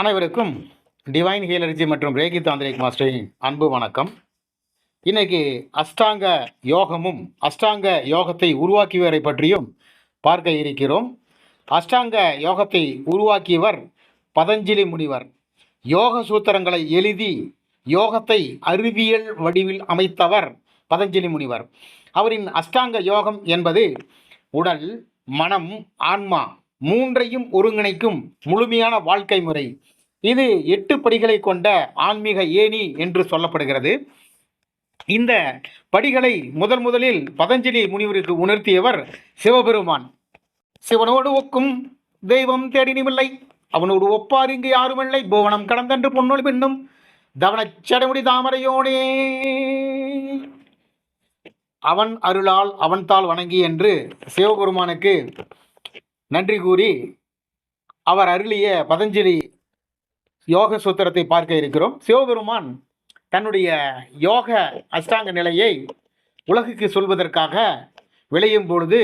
அனைவருக்கும் டிவைன் ஹீலர்ஜி மற்றும் ரேகி தாந்திரிக் மாஸ்டரின் அன்பு வணக்கம். இன்னைக்கு அஷ்டாங்க யோகமும் அஷ்டாங்க யோகத்தை உருவாக்கியவரை பற்றியும் பார்க்க இருக்கிறோம். அஷ்டாங்க யோகத்தை உருவாக்கியவர் பதஞ்சலி முனிவர். யோக சூத்திரங்களை எழுதி யோகத்தை அறிவியல் வடிவில் அமைத்தவர் பதஞ்சலி முனிவர். அவரின் அஷ்டாங்க யோகம் என்பது உடல் மனம் ஆன்மா மூன்றையும் ஒருங்கிணைக்கும் முழுமையான வாழ்க்கை முறை. இது எட்டு படிகளை கொண்ட ஆன்மீக ஏணி என்று சொல்லப்படுகிறது. இந்த படிகளை முதல் முதலில் பதஞ்சலி முனிவருக்கு உணர்த்தியவர் சிவபெருமான். சிவனோடு ஒக்கும் தெய்வம் தேடினுமில்லை. அவனோடு ஒப்பார் இங்கு யாருமில்லை. புவனம் கடந்தன்று பொன்னொழி பின்னும் தவனச்சடமுடி தாமரையோனே. அவன் அருளால் அவன்தாள் வணங்கி என்று சிவபெருமானுக்கு நன்றி கூறி அவர் அருளிய பதஞ்சலி யோக சூத்திரத்தை பார்க்க இருக்கிறோம். சிவபெருமான் தன்னுடைய யோக அஷ்டாங்க நிலையை உலகுக்கு சொல்வதற்காக விளையும் பொழுது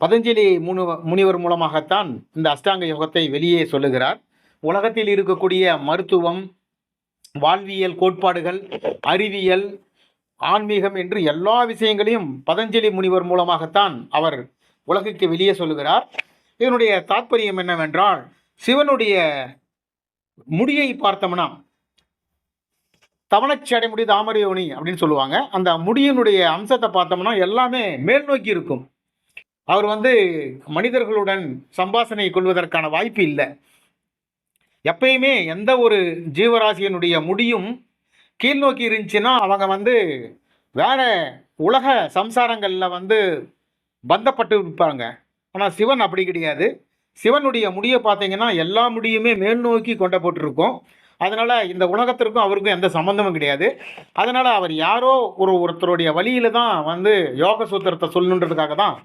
பதஞ்சலி முனு முனிவர் மூலமாகத்தான் இந்த அஷ்டாங்க யோகத்தை வெளியே சொல்லுகிறார். உலகத்தில் இருக்கக்கூடிய மருத்துவம் வாழ்வியல் கோட்பாடுகள் அறிவியல் ஆன்மீகம் என்று எல்லா விஷயங்களையும் பதஞ்சலி முனிவர் மூலமாகத்தான் அவர் உலகுக்கு வெளியே சொல்லுகிறார். இதனுடைய தாற்பயம் என்னவென்றால் சிவனுடைய முடியை பார்த்தோம்னா தவணச்சடை முடி தாமரையோனி அப்படின்னு சொல்லுவாங்க. அந்த முடியினுடைய அம்சத்தை பார்த்தோம்னா எல்லாமே மேல் நோக்கி இருக்கும். அவர் வந்து மனிதர்களுடன் சம்பாசனை கொள்வதற்கான வாய்ப்பு இல்லை. எப்பயுமே எந்த ஒரு ஜீவராசியினுடைய முடியும் கீழ் நோக்கி இருந்துச்சுன்னா அவங்க வந்து வேற உலக சம்சாரங்களில் வந்து பந்தப்பட்டு இருப்பாங்க. ஆனால் சிவன் அப்படி கிடையாது. சிவனுடைய முடியை பார்த்தீங்கன்னா எல்லா முடியுமே மேல் நோக்கி கொண்ட போட்டிருக்கும். அதனால் இந்த உலகத்திற்கும் அவருக்கும் எந்த சம்மந்தமும் கிடையாது. அதனால் அவர் யாரோ ஒரு ஒருத்தருடைய வழியில் தான் வந்து யோக சூத்திரத்தை சொல்லணுன்றதுக்காக தான்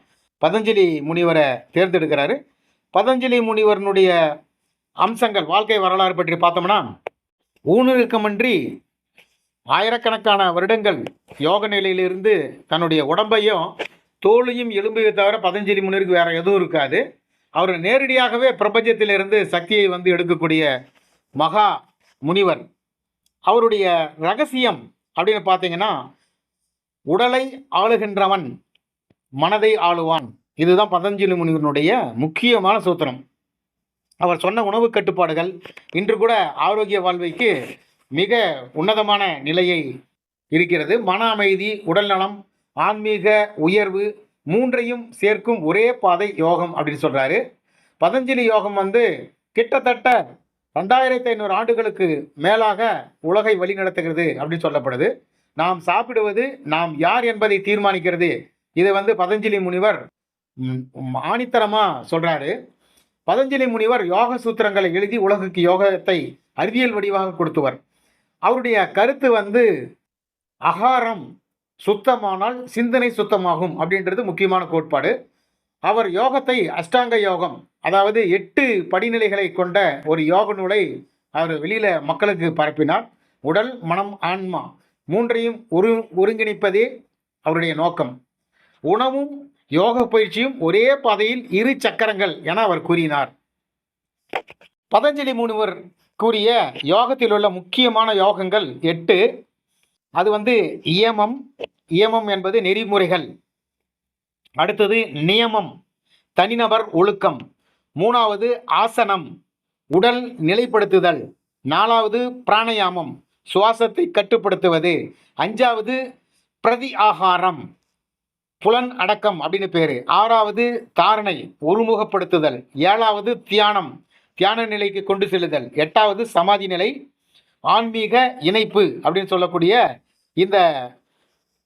பதஞ்சலி முனிவரை தேர்ந்தெடுக்கிறாரு. பதஞ்சலி முனிவரனுடைய அம்சங்கள் வாழ்க்கை வரலாறு பற்றி பார்த்தோம்னா ஊனிருக்கமின்றி ஆயிரக்கணக்கான வருடங்கள் யோக நிலையிலிருந்து தன்னுடைய உடம்பையும் தோலையும் எலும்பையும் தவிர பதஞ்சலி முனிவருக்கு வேறு எதுவும் இருக்காது. அவர் நேரடியாகவே பிரபஞ்சத்திலிருந்து சக்தியை வந்து எடுக்கக்கூடிய மகா முனிவர். அவருடைய ரகசியம் அப்படின்னு பார்த்தீங்கன்னா உடலை ஆளுகின்றவன் மனதை ஆளுவான். இதுதான் பதஞ்சலி முனிவனுடைய முக்கியமான சூத்திரம். அவர் சொன்ன உணவு கட்டுப்பாடுகள் இன்று கூட ஆரோக்கிய வாழ்வைக்கு மிக உன்னதமான நிலையை இருக்கிறது. மன அமைதி உடல்நலம் ஆன்மீக உயர்வு மூன்றையும் சேர்க்கும் ஒரே பாதை யோகம் அப்படின்னு சொல்கிறாரு பதஞ்சலி யோகம் வந்து கிட்டத்தட்ட ரெண்டாயிரத்தி ஐநூறு ஆண்டுகளுக்கு மேலாக உலகை வழிநடத்துகிறது அப்படின்னு சொல்லப்படுது. நாம் சாப்பிடுவது நாம் யார் என்பதை தீர்மானிக்கிறது. இதை வந்து பதஞ்சலி முனிவர் ஆணித்தரமாக சொல்கிறாரு பதஞ்சலி முனிவர் யோக சூத்திரங்களை எழுதி உலகுக்கு யோகத்தை அறிவியல் வடிவாக கொடுத்துவர். அவருடைய கருத்து வந்து அகாரம் சுத்தமானால் சிந்தனை சுத்தமாகும் அப்படின்றது முக்கியமான கோட்பாடு. அவர் யோகத்தை அஷ்டாங்க யோகம் அதாவது எட்டு படிநிலைகளை கொண்ட ஒரு யோக நூலை அவர் வெளியில் மக்களுக்கு பரப்பினார். உடல் மனம் ஆன்மா மூன்றையும் ஒரு ஒருங்கிணைப்பதே அவருடைய நோக்கம். உணவும் யோக பயிற்சியும் ஒரே பாதையில் இரு சக்கரங்கள் என அவர் கூறினார். பதஞ்சலி முனிவர் கூறிய யோகத்தில் உள்ள முக்கியமான யோகங்கள் எட்டு அது வந்து இயமம் இயமம் என்பது நெறிமுறைகள். அடுத்தது நியமம் தனிநபர் ஒழுக்கம். மூணாவது ஆசனம் உடல் நிலைப்படுத்துதல். நாலாவது பிராணயாமம் சுவாசத்தை கட்டுப்படுத்துவது. அஞ்சாவது பிரதி ஆகாரம் புலன் அடக்கம் அப்படின்னு பேர். ஆறாவது தாரணை ஒருமுகப்படுத்துதல். ஏழாவது தியானம் தியான நிலைக்கு கொண்டு செல்லுதல். எட்டாவது சமாதி நிலை ஆன்மீக இணைப்பு அப்படின்னு சொல்லக்கூடிய இந்த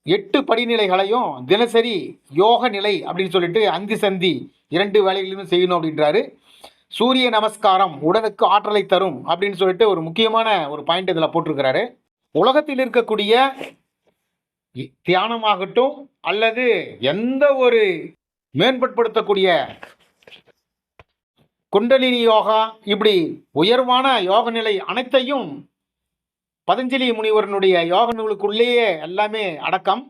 எட்டு படிநிலைகளையும் தினசரி யோக நிலை அப்படின்னு சொல்லிட்டு அந்தி சந்தி இரண்டு வேலைகளிலும் செய்யணும் அப்படின்றாரு. சூரிய நமஸ்காரம் உடலுக்கு ஆற்றலை தரும் அப்படின்னு சொல்லிட்டு ஒரு முக்கியமான ஒரு பாயிண்ட் இதில் போட்டிருக்கிறாரு. உலகத்தில் இருக்கக்கூடிய தியானமாகட்டும் அல்லது எந்த ஒரு மேம்படுத்தக்கூடிய குண்டலினி யோகா இப்படி உயர்வான யோக நிலை அனைத்தையும் பதஞ்சலி முனிவரனுடைய யோக நூலுக்குள்ளேயே எல்லாமே அடக்கம்.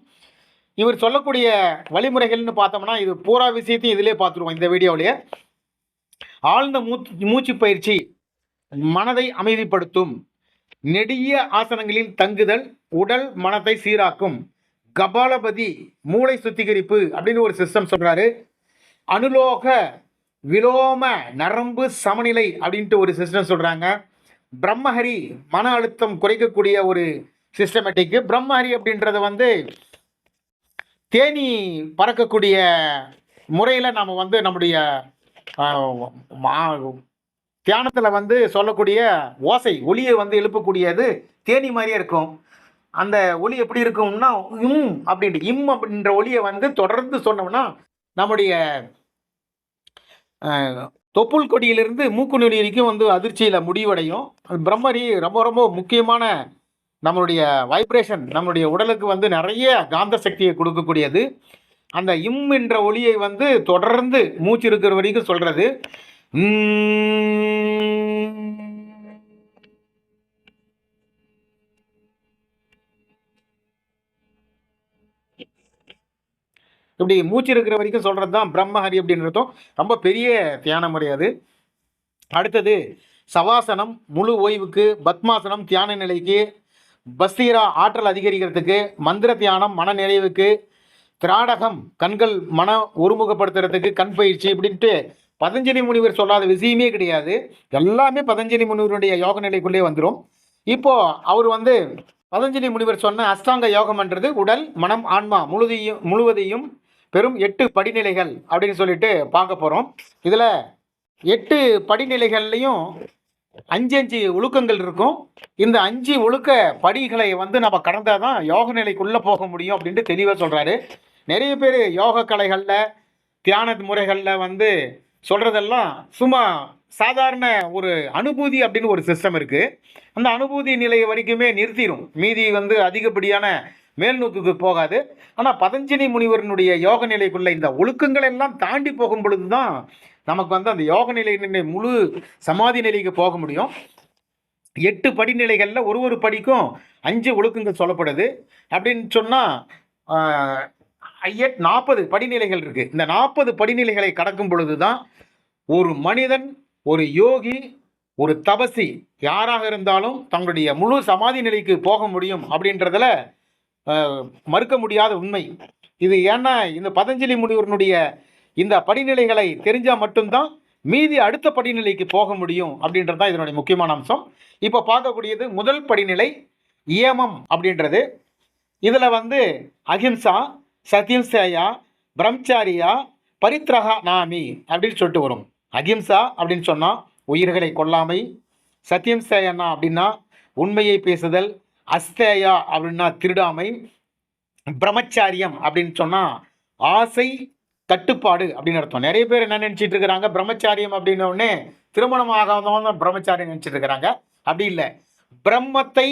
இவர் சொல்லக்கூடிய வழிமுறைகள்னு பார்த்தோம்னா இது பூரா விஷயத்தையும் இதிலே பார்த்துருவோம் இந்த வீடியோவிலேயே. ஆழ்ந்த மூச்சு மூச்சு பயிற்சி மனதை அமைதிப்படுத்தும். நெடிய ஆசனங்களில் தங்குதல் உடல் மனத்தை சீராக்கும். கபாலபதி மூளை சுத்திகரிப்பு அப்படின்னு ஒரு சிஸ்டம் சொல்கிறாரு அனுலோக விலோம நரம்பு சமநிலை அப்படின்ட்டு ஒரு சிஸ்டம் சொல்கிறாங்க பிரம்மஹரி மன அழுத்தம் குறைக்கக்கூடிய ஒரு சிஸ்டமேட்டிக்கு பிரம்மஹரி அப்படின்றது வந்து தேனி பறக்கக்கூடிய முறையில் நம்ம வந்து நம்முடைய தியானத்தில் வந்து சொல்லக்கூடிய ஓசை ஒளியை வந்து எழுப்பக்கூடியது தேனி மாதிரியே இருக்கும். அந்த ஒளி எப்படி இருக்கும்னா இம் அப்படின்ட்டு இம் அப்படின்ற ஒளியை வந்து தொடர்ந்து சொன்னோம்னா நம்முடைய தொப்புள் கொடியிலிருந்து மூக்கு நுனி வரைக்கும் வந்து அதிர்ச்சியில் முடிவடையும். பிரம்மரி ரொம்ப ரொம்ப முக்கியமான நம்மளுடைய வைப்ரேஷன் நம்மளுடைய உடலுக்கு வந்து நிறைய காந்த சக்தியை கொடுக்கக்கூடியது. அந்த இம் என்ற ஒளியை வந்து தொடர்ந்து மூச்சு இருக்கிற வரைக்கும் சொல்கிறது இப்படி மூச்சு இருக்கிற வரைக்கும் சொல்கிறது தான் பிரம்மஹரி அப்படின்றதும் ரொம்ப பெரிய தியான முறை அது. அடுத்தது சவாசனம் முழு ஓய்வுக்கு பத்மாசனம் தியான நிலைக்கு பஸ்தீரா ஆற்றல் அதிகரிக்கிறதுக்கு மந்திர தியானம் மன நிறைவுக்கு திராடகம் கண்கள் மன ஒருமுகப்படுத்துறதுக்கு கண் பயிற்சி இப்படின்ட்டு பதஞ்சலி முனிவர் சொல்லாத விஷயமே கிடையாது. எல்லாமே பதஞ்சலி முனிவருடைய யோக நிலைக்குள்ளே வந்துடும் இப்போது அவர் வந்து பதஞ்சலி முனிவர் சொன்ன அஷ்டாங்க யோகம்ன்றது உடல் மனம் ஆன்மா முழுதையும் முழுவதையும் பெரும் எட்டு படிநிலைகள் அப்படின்னு சொல்லிட்டு பார்க்க போகிறோம் இதில் எட்டு படிநிலைகள்லையும் அஞ்சு அஞ்சு ஒழுக்கங்கள் இருக்கும். இந்த அஞ்சு ஒழுக்க படிகளை வந்து நம்ம கடந்தால் தான் யோக நிலைக்குள்ளே போக முடியும் அப்படின்ட்டு தெளிவாக சொல்கிறாரு நிறைய பேர் யோக கலைகளில் தியான முறைகளில் வந்து சொல்கிறதெல்லாம் சும்மா சாதாரண ஒரு அனுபூதி அப்படின்னு ஒரு சிஸ்டம் இருக்குது அந்த அனுபூதி நிலை வரைக்குமே நிறுத்திடும் மீதி வந்து அதிகப்படியான மேல் நோக்குக்கு போகாது. ஆனால் பதஞ்சலி முனிவரனுடைய யோக நிலைக்குள்ள இந்த ஒழுக்கங்கள் எல்லாம் தாண்டி போகும் பொழுது தான் நமக்கு வந்து அந்த யோக நிலை முழு சமாதி நிலைக்கு போக முடியும். எட்டு படிநிலைகளில் ஒரு ஒரு படிக்கும் அஞ்சு ஒழுக்கங்கள் சொல்லப்படுது. அப்படின்னு சொன்னால் எட் நாற்பது படிநிலைகள் இருக்குது இந்த நாற்பது படிநிலைகளை கடக்கும் பொழுது தான் ஒரு மனிதன் ஒரு யோகி ஒரு தபசி யாராக இருந்தாலும் தங்களுடைய முழு சமாதி நிலைக்கு போக முடியும் அப்படின்றதுல மறுக்க முடியாத உண்மை. இது ஏன்னா இந்த பதஞ்சலி முனிவரனுடைய இந்த படிநிலைகளை தெரிஞ்சால் மட்டும்தான் மீதி அடுத்த படிநிலைக்கு போக முடியும் அப்படின்றது தான் இதனுடைய முக்கியமான அம்சம். இப்போ பார்க்கக்கூடியது முதல் படிநிலை இயமம் அப்படின்றது. இதில் வந்து அஹிம்சா சத்யம்சேயா பிரம்மச்சாரியா பரித்ரகா நாமி அப்படின்னு சொல்லிட்டு வரும். அஹிம்சா அப்படின்னு சொன்னால் உயிர்களை கொல்லாமை சத்தியம் சேயன்னா அப்படின்னா உண்மையை பேசுதல் அஸ்தேயா அப்படின்னா திருடாமை பிரம்மச்சாரியம் அப்படின்னு சொன்னால் ஆசை கட்டுப்பாடு அப்படின்னு அர்த்தம். நிறைய பேர் என்ன நினச்சிட்டு இருக்கிறாங்க? பிரம்மச்சாரியம் அப்படின்ன உடனே திருமணம் ஆகாதவங்க தான் பிரம்மச்சாரியம் நினச்சிட்டு இருக்கிறாங்க. அப்படி இல்லை. பிரம்மத்தை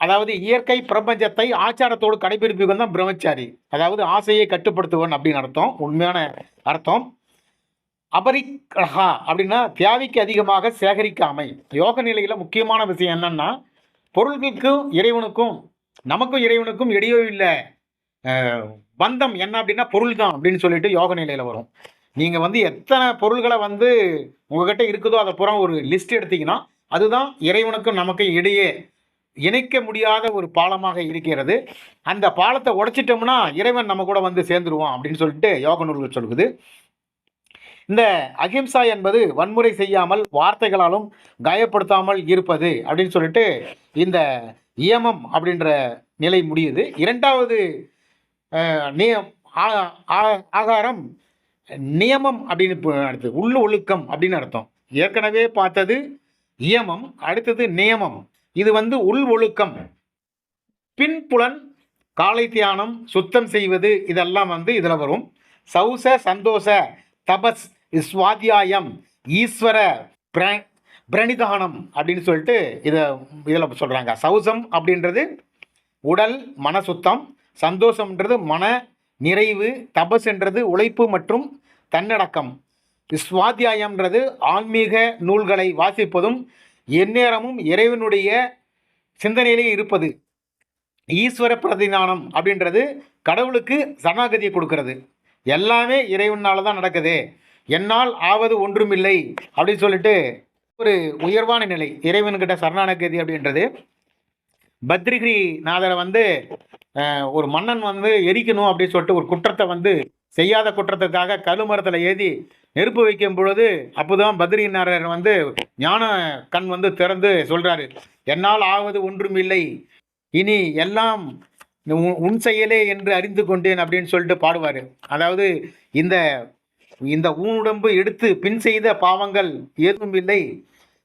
அதாவது இயற்கை பிரபஞ்சத்தை ஆச்சாரத்தோடு கடைபிடிப்பவன் தான் பிரம்மச்சாரி. அதாவது ஆசையை கட்டுப்படுத்துவன் அப்படின்னு அர்த்தம். உண்மையான அர்த்தம். அபரிக்ரஹா அப்படின்னா தேவைக்கு அதிகமாக சேகரிக்காமை. யோக நிலையில் முக்கியமான விஷயம் என்னன்னா பொருள்களுக்கும் இறைவனுக்கும் நமக்கும் இறைவனுக்கும் இடையோ இல்லை பந்தம் என்ன அப்படின்னா பொருள் தான் அப்படின்னு சொல்லிட்டு யோக நிலையில் வரும். நீங்கள் வந்து எத்தனை பொருள்களை வந்து உங்ககிட்ட இருக்குதோ அதை புறம் ஒரு லிஸ்ட் எடுத்தீங்கன்னா அதுதான் இறைவனுக்கும் நமக்கும் இடையே இணைக்க முடியாத ஒரு பாலமாக இருக்கிறது. அந்த பாலத்தை உடைச்சிட்டோம்னா இறைவன் நம்ம கூட வந்து சேர்ந்துருவான் அப்படின்னு சொல்லிட்டு யோக நூல்கள் சொல்லுது. இந்த அகிம்சா என்பது வன்முறை செய்யாமல் வார்த்தைகளாலும் காயப்படுத்தாமல் இருப்பது அப்படின்னு சொல்லிட்டு இந்த இயமம் அப்படின்ற நிலை முடியுது. இரண்டாவது நியம் ஆ- ஆ- ஆகாரம் நியமம் அப்படின்னு அடுத்து உள்ள ஒழுக்கம் அப்படின்னு அர்த்தம். ஏற்கனவே பார்த்தது இயமம் அடுத்தது நியமம். இது வந்து உள் ஒழுக்கம். பின்புலன் காலை தியானம் சுத்தம் செய்வது இதெல்லாம் வந்து இதில் வரும். சௌச சந்தோஷ தபஸ் ஸ்வாத்தியாயம் ஈஸ்வர பிர பிரணிதானம் அப்படின்னு சொல்லிட்டு இதை இதில் சொல்கிறாங்க சௌசம் அப்படின்றது உடல் மன சுத்தம் சந்தோஷம்ன்றது மன நிறைவு தபஸ்ன்றது உழைப்பு மற்றும் தன்னடக்கம். ஸ்வாத்தியாயம்ன்றது ஆன்மீக நூல்களை வாசிப்பதும் எந்நேரமும் இறைவனுடைய சிந்தனையிலே இருப்பது. ஈஸ்வர பிரதிதானம் அப்படின்றது கடவுளுக்கு சரணாகதியை கொடுக்கறது. எல்லாமே இறைவனால் தான் நடக்குது. என்னால் ஆவது ஒன்றுமில்லை அப்படின்னு சொல்லிட்டு ஒரு உயர்வான நிலை இறைவன்கிட்ட சரணானகதி அப்படின்றது. பத்ரிகிரி நாதரை வந்து ஒரு மன்னன் வந்து எரிக்கணும் அப்படின்னு சொல்லிட்டு ஒரு குற்றத்தை வந்து செய்யாத குற்றத்துக்காக கழுமரத்தில் ஏதி நெருப்பு வைக்கும் பொழுது அப்போதான் பத்ரிநாதர் வந்து ஞான கண் வந்து திறந்து சொல்கிறாரு என்னால் ஆவது ஒன்றும் இல்லை இனி எல்லாம் உன் உன் செயலே என்று அறிந்து கொண்டேன் அப்படின்னு சொல்லிட்டு பாடுவார். அதாவது இந்த இந்த ஊனுடம்பு எடுத்து பின் செய்த பாவங்கள் ஏதும் இல்லை.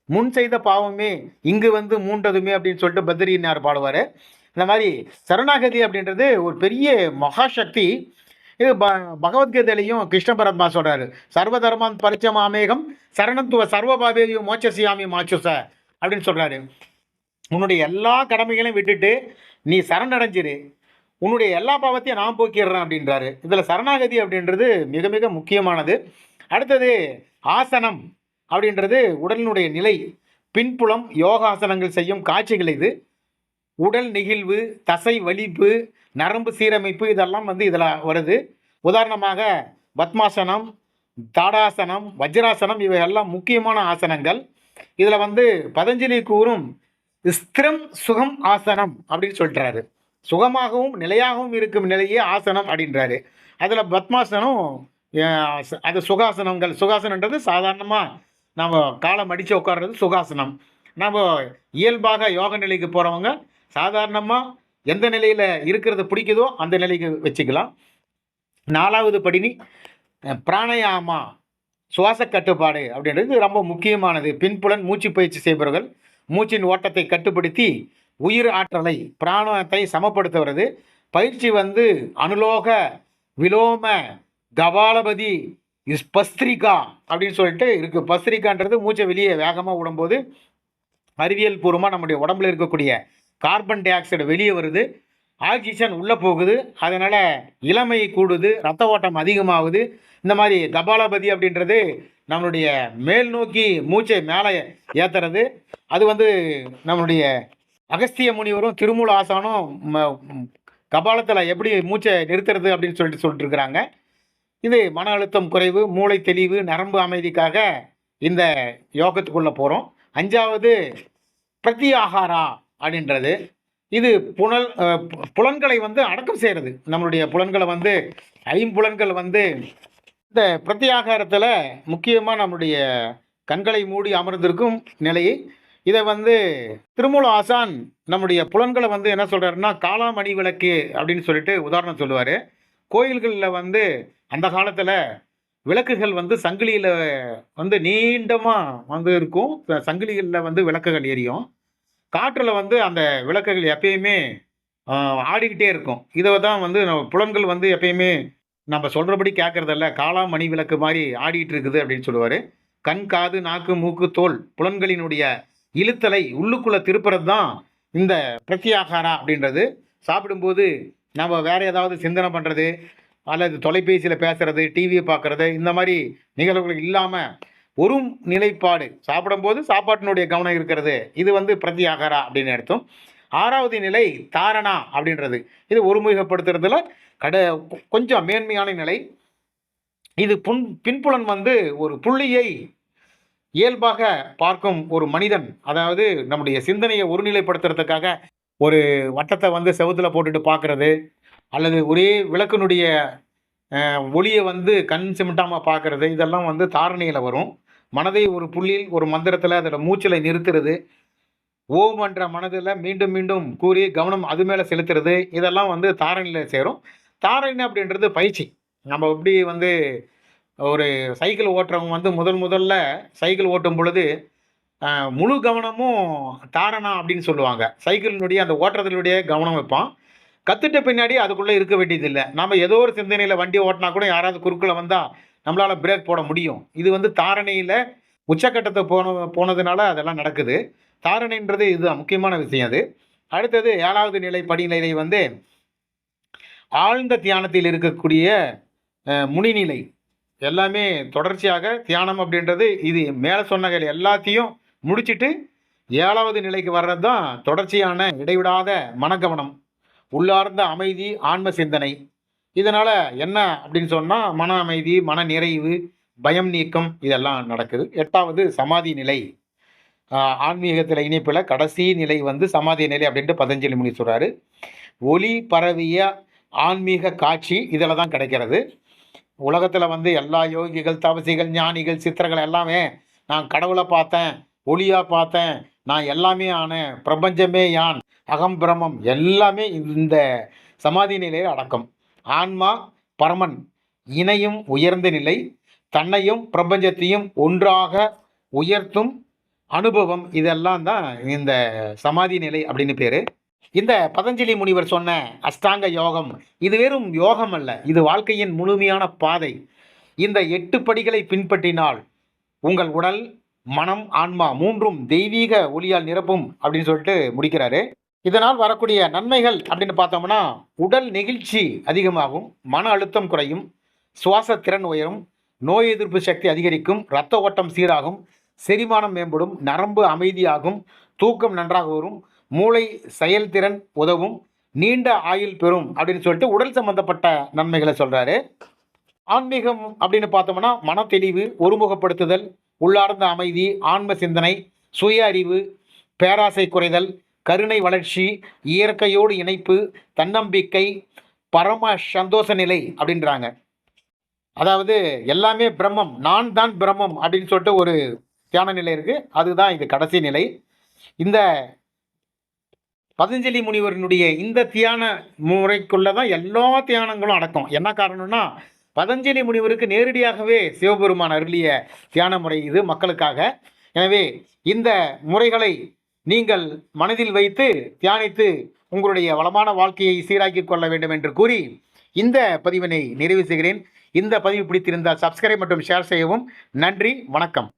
முன் செய்த பாவமே இங்கு வந்து மூண்டதுமே அப்படின்னு சொல்லிட்டு பத்ரினார் பாடுவார். இந்த மாதிரி சரணாகதி அப்படின்றது ஒரு பெரிய மகாசக்தி. இது ப பகவத்கீதையிலையும் கிருஷ்ண பரத்மா சொல்கிறாரு சர்வதர்மான் பரிச்சமாமேகம் சரணத்துவ சர்வபாபேயும் மோட்சசியாமி மாச்சுச அப்படின்னு சொல்கிறாரு உன்னுடைய எல்லா கடமைகளையும் விட்டுட்டு நீ சரணடைஞ்சிரு. உன்னுடைய எல்லா பாவத்தையும் நான் போக்கிடுறேன் அப்படின்றாரு. இதில் சரணாகதி அப்படின்றது மிக மிக முக்கியமானது. அடுத்தது ஆசனம் அப்படின்றது உடலினுடைய நிலை. பின்புலம் யோகாசனங்கள் செய்யும் காட்சிகள் இது. உடல் நெகிழ்வு தசை வலிப்பு நரம்பு சீரமைப்பு இதெல்லாம் வந்து இதில் வருது. உதாரணமாக பத்மாசனம் தாடாசனம் வஜ்ராசனம் இவையெல்லாம் முக்கியமான ஆசனங்கள். இதில் வந்து பதஞ்சலி கூறும் ஸ்திரம் சுகம் ஆசனம் அப்படின்னு சொல்கிறாரு சுகமாகவும் நிலையாகவும் இருக்கும் நிலையே ஆசனம் அப்படின்றாரு. அதில் பத்மாசனம் அது சுகாசனங்கள். சுகாசனன்றது சாதாரணமாக நம்ம காலம் அடித்து உட்கார்றது சுகாசனம். நம்ம இயல்பாக யோக நிலைக்கு போகிறவங்க சாதாரணமாக எந்த நிலையில் இருக்கிறது பிடிக்குதோ அந்த நிலைக்கு வச்சுக்கலாம். நாலாவது படினி பிராணயாமா சுவாச கட்டுப்பாடு அப்படின்றது ரொம்ப முக்கியமானது. பின்புலன் மூச்சு பயிற்சி செய்பவர்கள் மூச்சின் ஓட்டத்தை கட்டுப்படுத்தி உயிர் ஆற்றலை பிராணத்தை சமப்படுத்துவது பயிற்சி வந்து அனுலோக விலோம கபாலபதி இஸ் பஸ்திரிகா அப்படின்னு சொல்லிட்டு இருக்கு. பஸ்திரிகான்றது மூச்சை வெளியே வேகமாக விடும்போது அறிவியல் பூர்வமாக நம்முடைய உடம்புல இருக்கக்கூடிய கார்பன் டை ஆக்சைடு வெளியே வருது. ஆக்சிஜன் உள்ளே போகுது. அதனால் இளமை கூடுது. ரத்த ஓட்டம் அதிகமாகுது. இந்த மாதிரி கபாலபதி அப்படின்றது நம்மளுடைய மேல் நோக்கி மூச்சை மேலே ஏற்றுறது அது வந்து நம்மளுடைய அகஸ்திய முனிவரும் திருமூல ஆசானும் கபாலத்தில் எப்படி மூச்சை நிறுத்துறது அப்படின்னு சொல்லிட்டு சொல்லிட்டு இருக்கிறாங்க இது மன அழுத்தம் குறைவு மூளை தெளிவு நரம்பு அமைதிக்காக இந்த யோகத்துக்குள்ளே போகிறோம் அஞ்சாவது பிரத்தியாகாரா அப்படின்றது. இது புனல் பு- புலன்களை வந்து அடக்கம் செய்கிறது நம்மளுடைய புலன்களை வந்து ஐம்புலன்கள் வந்து இந்த பிரத்தியாகாரத்தில் முக்கியமாக நம்முடைய கண்களை மூடி அமர்ந்திருக்கும் நிலையை இதை வந்து திருமூல ஆசான் நம்முடைய புலன்களை வந்து என்ன சொல்கிறாருன்னா காலாமணி விளக்கு அப்படின்னு சொல்லிட்டு உதாரணம் சொல்லுவார். கோயில்களில் வந்து அந்த காலத்தில் விளக்குகள் வந்து சங்கிலியில் வந்து நீண்டமாக வந்து இருக்கும். சங்கிலிகளில் வந்து விளக்குகள் எரியும். காற்றில் வந்து அந்த விளக்குகள் எப்பயுமே ஆடிக்கிட்டே இருக்கும். இதை தான் வந்து நம்ம புலன்கள் வந்து எப்பயுமே நம்ம சொல்கிறபடி கேட்குறதல்ல காலா மணி விளக்கு மாதிரி ஆடிட்டு இருக்குது அப்படின்னு சொல்லுவார். கண் காது நாக்கு மூக்கு தோல் புலன்களினுடைய இழுத்தலை உள்ளுக்குள்ளே திருப்புறது தான் இந்த பிரத்யாகாரா அப்படின்றது. சாப்பிடும்போது நம்ம வேறு ஏதாவது சிந்தனை பண்ணுறது அல்லது தொலைபேசியில் பேசுகிறது டிவியை பார்க்குறது இந்த மாதிரி நிகழ்வுகள் இல்லாமல் ஒரு நிலைப்பாடு. சாப்பிடும்போது சாப்பாட்டினுடைய கவனம் இருக்கிறது. இது வந்து பிரத்யாகாரா அப்படின்னு அர்த்தம். ஆறாவது நிலை தாரணா அப்படின்றது. இது ஒருமுகப்படுத்துறதுல கட கொஞ்சம் மேன்மையான நிலை. இது புன் பின்புலன் வந்து ஒரு புள்ளியை இயல்பாக பார்க்கும் ஒரு மனிதன். அதாவது நம்முடைய சிந்தனையை ஒருநிலைப்படுத்துறதுக்காக ஒரு வட்டத்தை வந்து செவுத்துல போட்டுட்டு பார்க்கறது. அல்லது ஒரே விளக்கினுடைய ஒளியை வந்து கண் சிமிட்டாமல் பார்க்கறது. இதெல்லாம் வந்து தாரணையில் வரும். மனதை ஒரு புள்ளியில் ஒரு மந்திரத்தில் அதோட மூச்சில் நிறுத்துறது. ஓம் என்ற மனதில் மீண்டும் மீண்டும் கூறி கவனம் அது மேலே செலுத்துறது இதெல்லாம் வந்து தாரணியில் சேரும். தாரணி அப்படின்றது பயிற்சி. நம்ம எப்படி வந்து ஒரு சைக்கிள் ஓட்டுறவங்க வந்து முதல் முதல்ல சைக்கிள் ஓட்டும் பொழுது முழு கவனமும் தாரணா அப்படின்னு சொல்லுவாங்க. சைக்கிளினுடைய அந்த ஓட்டுறதுனுடைய கவனம் வைப்பான். கற்றுட்ட பின்னாடி அதுக்குள்ளே இருக்க வேண்டியதில்லை. நம்ம ஏதோ ஒரு சிந்தனையில் வண்டி ஓட்டினா கூட யாராவது குறுக்கில் வந்தால் நம்மளால் பிரேக் போட முடியும். இது வந்து தாரணையில் உச்சக்கட்டத்தை போன போனதுனால அதெல்லாம் நடக்குது. தாரணைன்றது இதுதான் முக்கியமான விஷயம் அது. அடுத்தது ஏழாவது நிலை படிநிலை வந்து ஆழ்ந்த தியானத்தில் இருக்கக்கூடிய முனிநிலை. எல்லாமே தொடர்ச்சியாக தியானம் அப்படின்றது இது மேலே சொன்னகள் எல்லாத்தையும் முடிச்சிட்டு ஏழாவது நிலைக்கு வர்றது தான் தொடர்ச்சியான இடைவிடாத மனக்கவனம் உள்ளார்ந்த அமைதி ஆன்ம சிந்தனை. இதனால் என்ன அப்படின்னு சொன்னால் மன அமைதி மன நிறைவு பயம் நீக்கம் இதெல்லாம் நடக்குது. எட்டாவது சமாதி நிலை. ஆன்மீகத்தில் இணைப்பில் கடைசி நிலை வந்து சமாதி நிலை அப்படின்ட்டு பதஞ்சலி முனி சொல்கிறாரு ஒளி பரவிய ஆன்மீக காட்சி இதில் தான் கிடைக்கிறது. உலகத்தில் வந்து எல்லா யோகிகள் தவசிகள் ஞானிகள் சித்திரங்கள் எல்லாமே நான் கடவுளை பார்த்தேன் ஒளியாக பார்த்தேன் நான் எல்லாமே ஆனேன் பிரபஞ்சமே யான் அகம் பிரமம் எல்லாமே இந்த சமாதி நிலையில் அடக்கம். ஆன்மா பரமன் இணையும் உயர்ந்த நிலை தன்னையும் பிரபஞ்சத்தையும் ஒன்றாக உயர்த்தும் அனுபவம் இதெல்லாம் தான் இந்த சமாதி நிலை அப்படின்னு பேர். இந்த பதஞ்சலி முனிவர் சொன்ன அஷ்டாங்க யோகம் இது வெறும் யோகம் அல்ல இது வாழ்க்கையின் முழுமையான பாதை. இந்த எட்டு படிகளை பின்பற்றினால் உங்கள் உடல் மனம் ஆன்மா மூன்றும் தெய்வீக ஒளியால் நிரப்பும் அப்படின்னு சொல்லிட்டு முடிக்கிறாரு. இதனால் வரக்கூடிய நன்மைகள் அப்படின்னு பார்த்தோம்னா உடல் நெகிழ்ச்சி அதிகமாகும் மன அழுத்தம் குறையும் சுவாச திறன் உயரும் நோய் எதிர்ப்பு சக்தி அதிகரிக்கும் இரத்த ஓட்டம் சீராகும் செரிமானம் மேம்படும் நரம்பு அமைதியாகும் தூக்கம் நன்றாக வரும் மூளை செயல்திறன் உதவும் நீண்ட ஆயுள் பெறும் அப்படின்னு சொல்லிட்டு உடல் சம்பந்தப்பட்ட நன்மைகளை சொல்கிறாரு ஆன்மீகம் அப்படின்னு பார்த்தோம்னா மன தெளிவு ஒருமுகப்படுத்துதல் உள்ளார்ந்த அமைதி ஆன்ம சிந்தனை சுய அறிவு பேராசை குறைதல் கருணை வளர்ச்சி இயற்கையோடு இணைப்பு தன்னம்பிக்கை பரம சந்தோஷ நிலை அப்படின்றாங்க. அதாவது எல்லாமே பிரம்மம் நான் தான் பிரம்மம் அப்படின்னு சொல்லிட்டு ஒரு தியான நிலை இருக்குது அதுதான் இது கடைசி நிலை. இந்த பதஞ்சலி முனிவரினுடைய இந்த தியான முறைக்குள்ள தான் எல்லா தியானங்களும் அடக்கும். என்ன காரணம்னா பதஞ்சலி முனிவருக்கு நேரடியாகவே சிவபெருமான் அருளிய தியான முறை இது மக்களுக்காக. எனவே இந்த முறைகளை நீங்கள் மனதில் வைத்து தியானித்து உங்களுடைய வளமான வாழ்க்கையை சீராக்கிக் கொள்ள வேண்டும் என்று கூறி இந்த பதிவினை நிறைவு செய்கிறேன். இந்த பதிவு பிடித்திருந்தால் சப்ஸ்கிரைப் மற்றும் ஷேர் செய்யவும். நன்றி வணக்கம்.